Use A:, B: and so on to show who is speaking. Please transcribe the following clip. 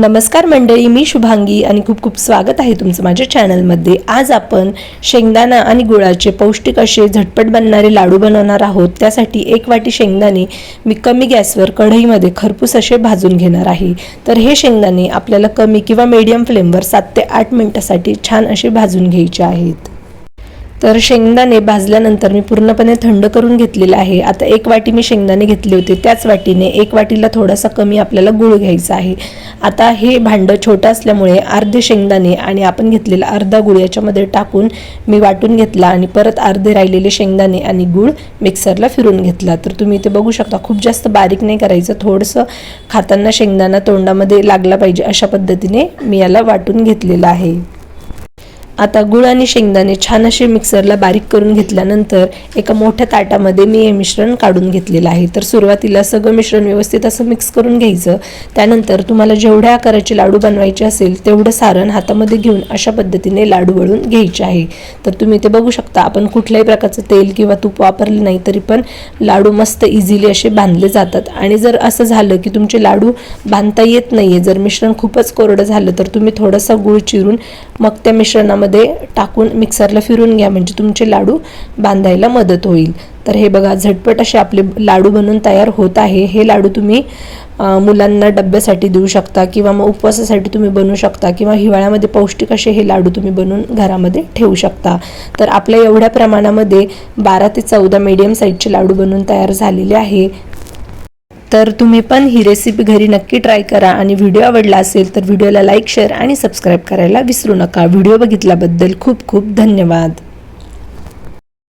A: नमस्कार मंडळी मी शुभांगी आणि खूप खूप स्वागत आहे तुमचं माझ्या चॅनलमध्ये. आज आपण शेंगदाणा आणि गुळाचे पौष्टिक असे झटपट बनणारे लाडू बनवणार आहोत. त्यासाठी एक वाटी शेंगदाणे मी कमी गॅसवर कढईमध्ये खरपूस असे भाजून घेणार आहे. तर हे शेंगदाणे आपल्याला कमी किंवा मीडियम फ्लेमवर सात ते आठ मिनटासाठी छान असे भाजून घ्यायचे आहेत. तर शेंगदाणे भाजल्यानंतर मी पूर्णपणे थंड करून घेतलेलं आहे. आता एक वाटी मी शेंगदाणे घेतले होते. त्याच वाटीने एक वाटीला थोडासा कमी आपल्याला गुळ घ्यायचा आहे. आता हे भांडं छोटं असल्यामुळे अर्धे शेंगदाणे आणि आपण घेतलेला अर्धा गुळ याच्यामध्ये टाकून मी वाटून घेतला आणि परत अर्धे राहिलेले शेंगदाणे आणि गुळ मिक्सरला फिरून घेतला. तर तुम्ही इथे बघू शकता खूप जास्त बारीक नाही करायचं. थोडंसं खाताना शेंगदाणा तोंडामध्ये लागला पाहिजे अशा पद्धतीने मी याला वाटून घेतलेलं आहे. आता गुळ आणि शेंगदाणे छान असे मिक्सरला बारीक करून घेतल्यानंतर एका मोठ्या ताटामध्ये मी हे मिश्रण काढून घेतलेलं आहे. तर सुरुवातीला सगळं मिश्रण व्यवस्थित असं मिक्स करून घ्यायचं. त्यानंतर तुम्हाला जेवढ्या आकाराचे लाडू बनवायचे असेल तेवढं सारण हातामध्ये घेऊन अशा पद्धतीने लाडू वळून घ्यायचे आहे. तर तुम्ही ते बघू शकता. आपण कुठल्याही प्रकारचं तेल किंवा तूप वापरलं नाही तरी पण लाडू मस्त इझिली असे बांधले जातात. आणि जर असं झालं की तुमचे लाडू बांधता येत नाहीये जर मिश्रण खूपच कोरडं झालं तर तुम्ही थोडंसं गुळ चिरून मग त्या मिश्रणामध्ये टाकून मिक्सरला फिरून घ्या. म्हणजे तुमचे लाडू बांधायला मदत होईल. तर हे बघा झटपट असे आपले लाडू बनून तयार होत आहे. हे लाडू तुम्ही मुलांना डब्यासाठी देऊ शकता किंवा मग उपवासासाठी तुम्ही बनवू शकता किंवा हिवाळ्यामध्ये पौष्टिक असे हे लाडू तुम्ही बनवून घरामध्ये ठेवू शकता. तर आपल्या एवढ्या प्रमाणामध्ये बारा ते चौदा मीडियम साईजचे लाडू बनवून तयार झालेले आहे. तर तुम्ही पण ही रेसिपी घरी नक्की ट्राय करा. आणि व्हिडिओ आवडला असेल तर व्हिडिओला लाईक शेअर आणि सबस्क्राईब करायला विसरू नका. व्हिडिओ बघितल्याबद्दल खूप खूप धन्यवाद.